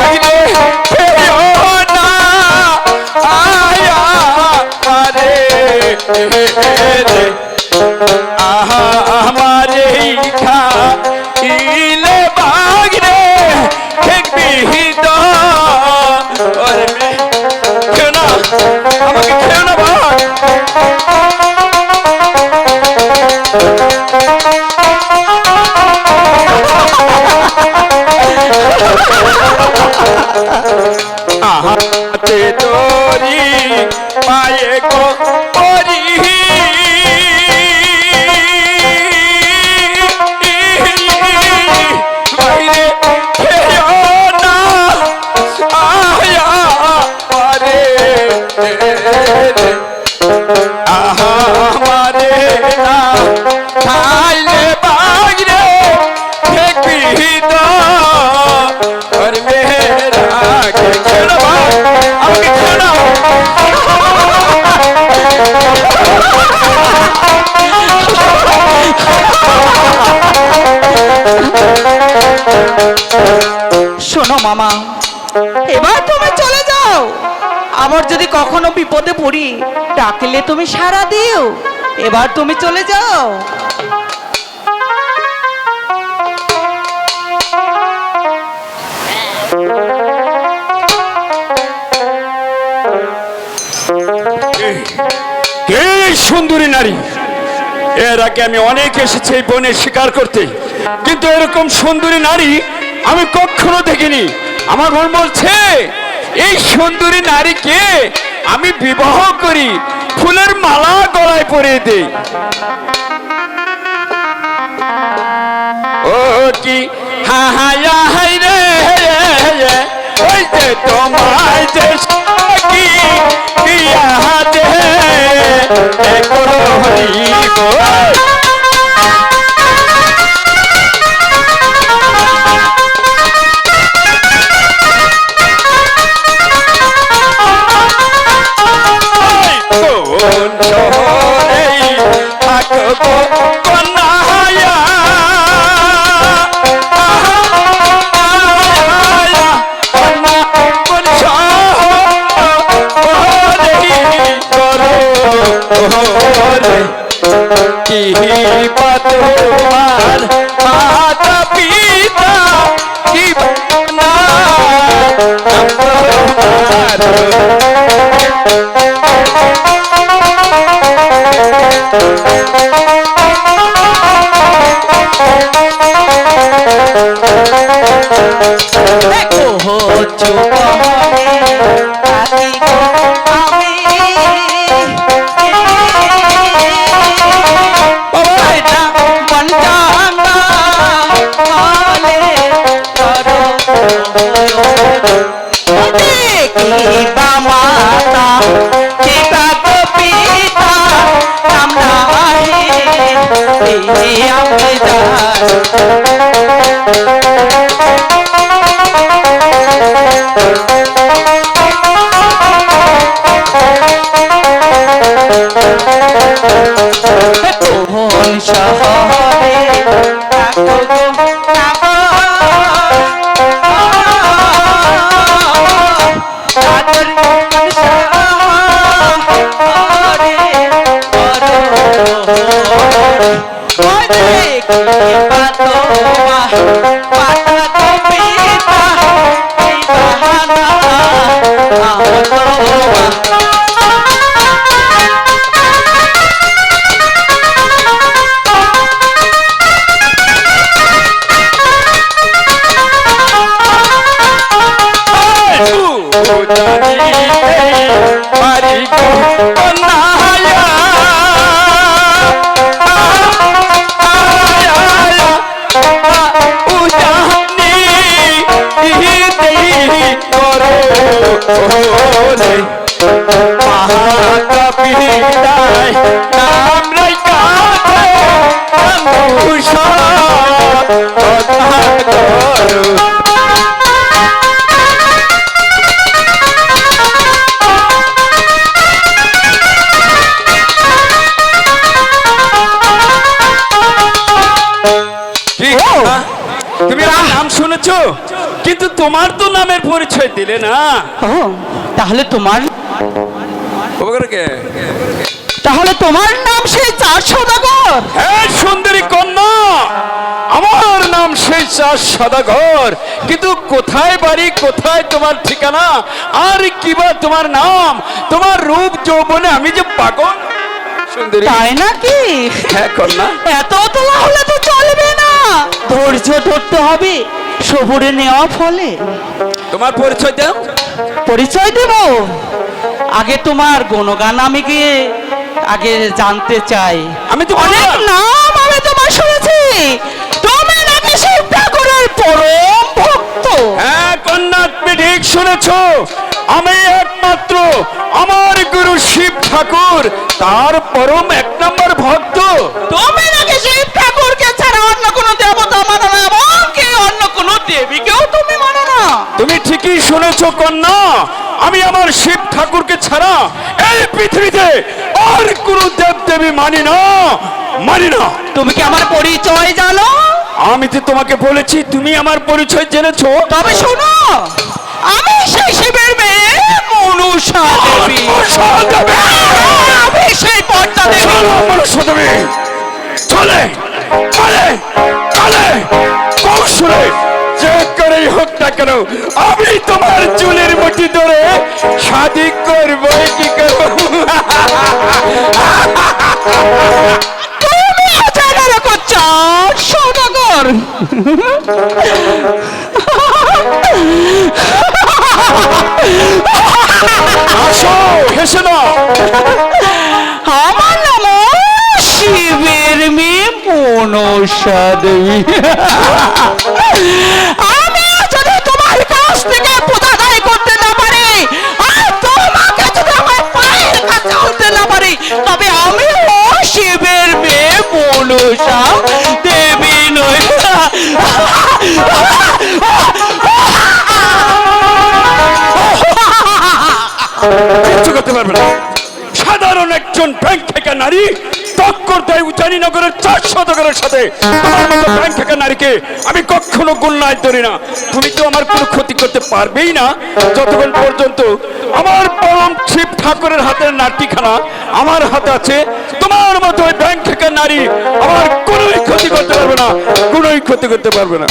ডাকলে খেয়েও না আয়া হাতে তোরি পায়ে গো মামা। এবার তুমি চলে যাও। আবার যদি কখনো বিপদে পড়ি, ডাকলে তুমি সারা দিও। এবার তুমি চলে যাও। এই সুন্দরী নারী? এর আগে আমি অনেক এসেছি বনের শিকার করতে। কিন্তু এরকম সুন্দরী নারী আমি কখনো দেখিনি। আমার মন বলছে, এই সুন্দরী নারীকে আমি বিবাহ করি, ফুলের মালা গলায় পরিয়ে দেই। ও কি? হা হা হাই রে ওই যে তোমায় যে কি দে এ করো হরি তোমার মাতা পিতা কি না ওহো আমি জানি শুনেছো কিন্তু তোমার তো নামের পরিচয় দিলে না। ও তাহলে তোমার তাহলে তোমার নাম সেই চার সদাগর হ্যাঁ সুন্দরী কন্যা। আমার নাম সেই চার সদাগর কিন্তু কোথায় বাড়ি কোথায় তোমার ঠিকানা? আর কি কিবা তোমার নাম? তোমার রূপ যৌবনে আমি যে পাগল। সুন্দরী। তাই নাকি? হ্যাঁ কন্যা। এত তোলা হলে তো চলবে না। ধৈর্য ধরতে হবে। সবুরে নেওয়া ফলে? তোমার পরিচয় দাও। পরিচয় দেব? আগে তোমার গুণগান আমি গিয়ে আগে জানতে চাই। আমি তো অনেক নাম আমি তোমার শুনেছি। তুমি নাকি শিব ঠাকুরের পরম ভক্ত। হ্যাঁ কন্যা তুমি ঠিক শুনেছ। আমি একমাত্র আমার গুরু শিব ঠাকুর তার পরম এক নম্বর ভক্ত। তুমি তুমি ঠিকই শুনেছ কন্যা। আমি আমার শিব ঠাকুরকে ছাড়া এই পৃথিবীতে আর কোনো দেব দেবী মানি না মানি না। তুমি কি আমার পরিচয় জানো? আমি তো তোমাকে বলেছি তুমি আমার পরিচয় জেনেছো। তবে শোনো আমি সেই শিবের মেয়ে মনুষা দেবী। আমি সেই পর্দা দেবী। চলো মনসা দেবী। চলে চলে চলে। কৌশলে যে করেই হোক না কেন? আমি তোমার চুলের মুঠি ধরে শাদি করব কি করব? সৌদাগর। আসো হেসে না আমার নাম শিবের মেয়ে মনসা দেবী একজন ব্যাংক থেকে নারী টক্কর দেয় উচানীনগরের চার শতকের সাথে। আমার মতো ব্যাংক থেকে নারীকে আমি কখনো গুণনায় ধরি না। তুমি তো আমার কোনো ক্ষতি করতে পারবেই না। যতক্ষণ পর্যন্ত আমার পরম শিব ঠাকুরের হাতের নাটিখানা আমার হাতে আছে, তোমার মতো ব্যাংক থেকে নারী আমার কোনোই ক্ষতি করতে পারবে না, কোনোই ক্ষতি করতে পারবে না।